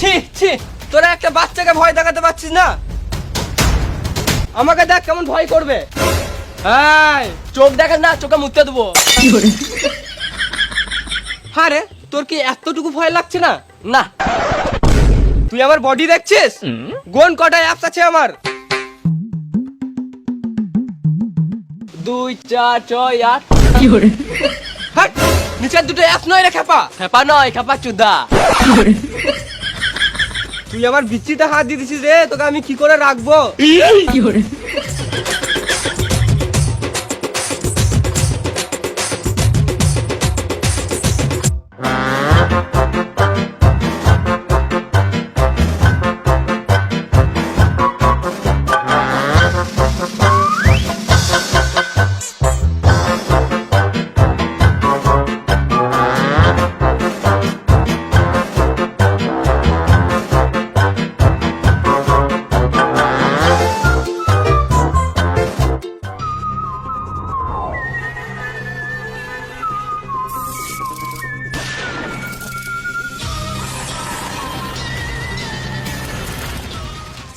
ছি ছি তোরা একটা বাচ্চাকে ভয় দেখাতে পারছিস না? আমাকে দেখ কেমন ভয় করবে। এই, চোখ দেখাস না চোখে মুততে দেবো। হ্যাঁ রে তোর কি এতটুকু ভয় লাগছে না? না। তুই আমার বডি দেখছিস? গোন কটা অ্যাপস আছে আমার। দুই চার ছয় আট। হাট, নিচের দুটো অ্যাপস নয় রে খেপা খেপা নয় খেপা চুদা। তুই আমার বিচিটা হাত দিয়ে দিছিস রে তোকে আমি কি করে রাখব?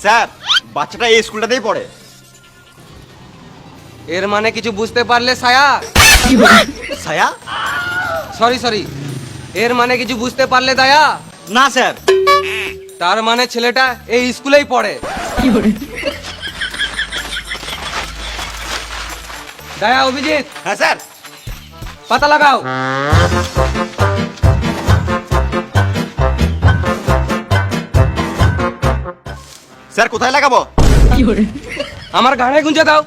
স্যার বাচ্চাটা এই স্কুলটাতেই পড়ে। এর মানে কিছু বুঝতে পারলে ছায়া ছায়া সরি সরি এর মানে কিছু বুঝতে পারলে দায়া? না স্যার। তার মানে ছেলেটা এই স্কুলেই পড়ে। দায়া অভিজিৎ। হ্যাঁ স্যার। পাতা লাগাও। স্যার কোথায় লাগাবো? আমার গানে গুঞ্জে দাও।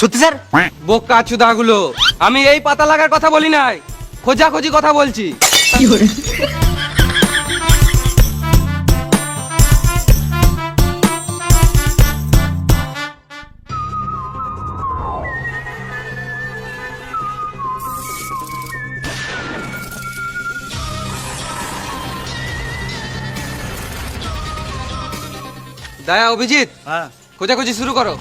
সত্যি স্যার? বোকা চুদাগুলো আমি এই পাতা লাগার কথা বলি নাই। খোঁজাখুঁজি কথা বলছি। দায়া অভিজিৎ। হ্যাঁ। খোঁজাখুঁজি শুরু করো।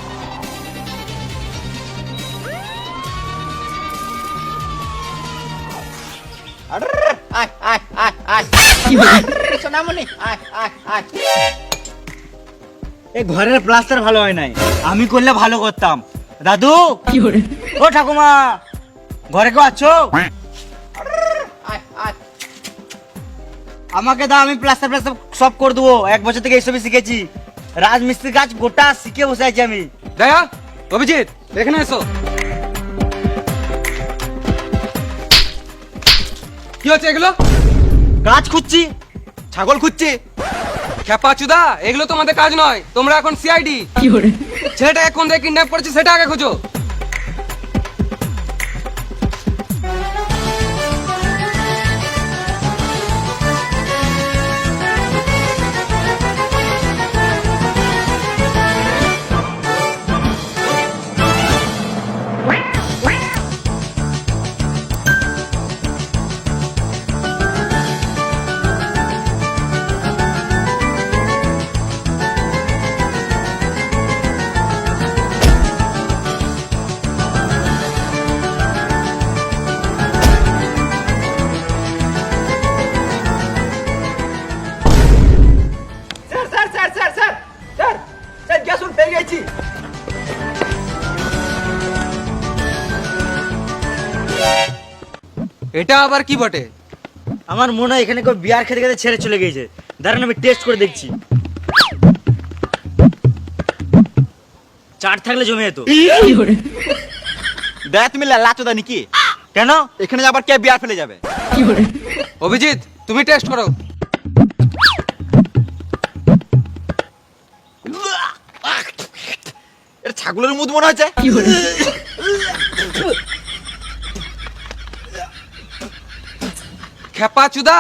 এই ঘরের প্লাস্টার ভালো হয় নাই। আমি করলে ভালো করতাম। দাদু ও ঠাকুমা ঘরে কেউ আছো? আমাকে দাও আমি প্লাস্টার প্লাস্টার সব করে দেবো। এক বছর থেকে এইসবই শিখেছি। রাজমিস্ত্রির কাজ গোটা শিখে বসে আছি আমি। দয়া অভিজিৎ এখানে এসো। কি হচ্ছে এগুলো? কাজ খুঁজছি ছাগল খুঁজছি। খেপা চুদা এগুলো তোমাদের কাজ নয় তোমরা এখন সিআইডি ছেলেটাকে কোন দিকে কিডন্যাপ করেছে সেটা আগে খোঁজো। গ্যাসুন এটা আবার কি বটে? আমার মনে হয় এখানে কেউ বিয়ার খেতে খেতে ছেড়ে চলে গেছে দাঁড়ান আমি টেস্ট করে দেখছি। চাট থাকলে জমে যেত। দেখ তুমি লাচোদা নাকি? কেন? এখানে আবার কে বিয়ার ফেলে যাবে? অভিজিৎ তুমি টেস্ট করো। ছাগলের মুদ মনে হচ্ছে খেপা চুদা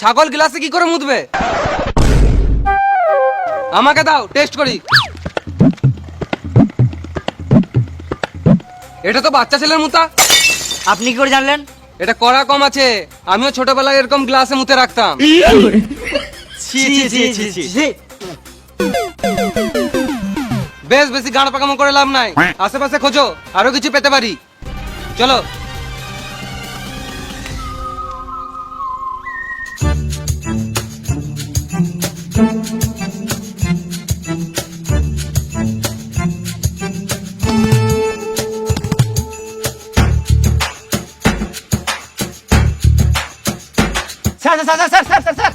ছাগল গ্লাসে কি করে মুদবে? আমাকে দাও টেস্ট করি। এটা তো বাচ্চা ছেলের মুতা। আপনি কি করে জানলেন? এটা কড়া কম আছে আমিও ছোটবেলায় এরকম গ্লাসে মুতে রাখতাম। ছি ছি। ছি ছি ছি ছি। বেশ বেশি গাঁড় পাকামো করে লাভ নাই। আশেপাশে খোঁজো আরও কিছু পেতে পারি। চলো। Sir sir sir sir sir sir sir.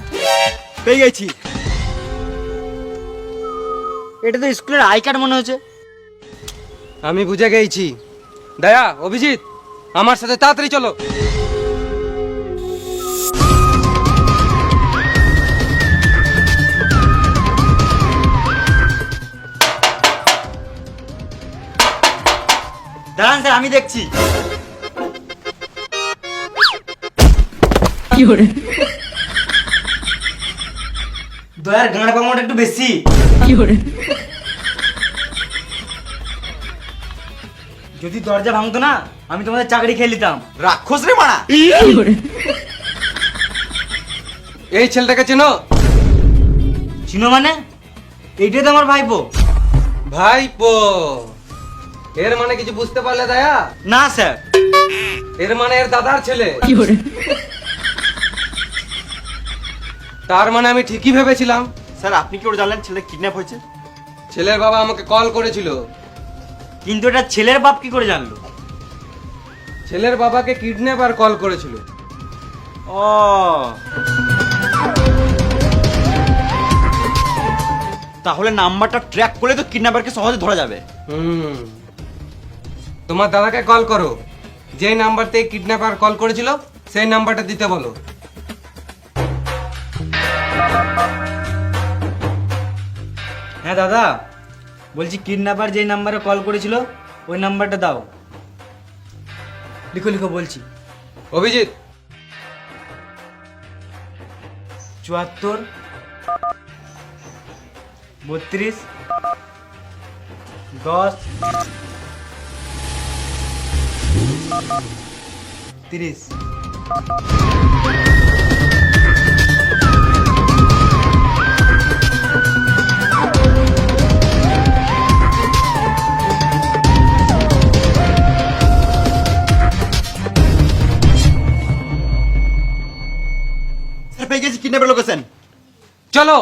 পেয়ে গেছি। এটা তো স্কুলের আই কার্ড মনে হচ্ছে আমি বুঝে গেছি দয়া অভিজিৎ আমার সাথে তাড়াতাড়ি চলো। দাঁড়ান স্যার আমি দেখছি। দয়ার গাঁড় পামাটা একটু বেশি। যদি দরজা ভাঙতো না আমি তোমাদের চাকরি খেয়ে নিতাম। রাক্ষস রে মারা! এই ছেলেটাকে চেনো? চিনো মানে? এইটাই তো আমার ভাইপো। ভাইপো! এর মানে কিছু বুঝতে পারলে দয়া? না স্যার। এর মানে এর দাদার ছেলে। তার মানে আমি ঠিকই ভেবেছিলাম। স্যার আপনি কি ওর জানলেন ছেলে কিডন্যাপ হয়েছে? ছেলের বাবা আমাকে কল করেছিল। কিন্তু এটা ছেলের বাপ কি করে জানলো? ছেলের বাবাকে কিডন্যাপ আর কল করেছিল। ও। তাহলে নাম্বারটা ট্র্যাক করলে তো কিডন্যাপারকে সহজে ধরা যাবে। হুম। তোমার দাদাকে কল করো। যেই নাম্বার থেকে কিডন্যাপার কল করেছিল সেই নাম্বারটা দিতে বলো। হ্যাঁ দাদা। বলছি কিডন্যাপার যেই নাম্বারে কল করেছিল ওই নাম্বারটা দাও। লিখো লিখো বলছি। অভিজিৎ। চুয়াত্তর বত্রিশ দশ তিরিশ। কিডন্যাপের লোকেশন? চলো।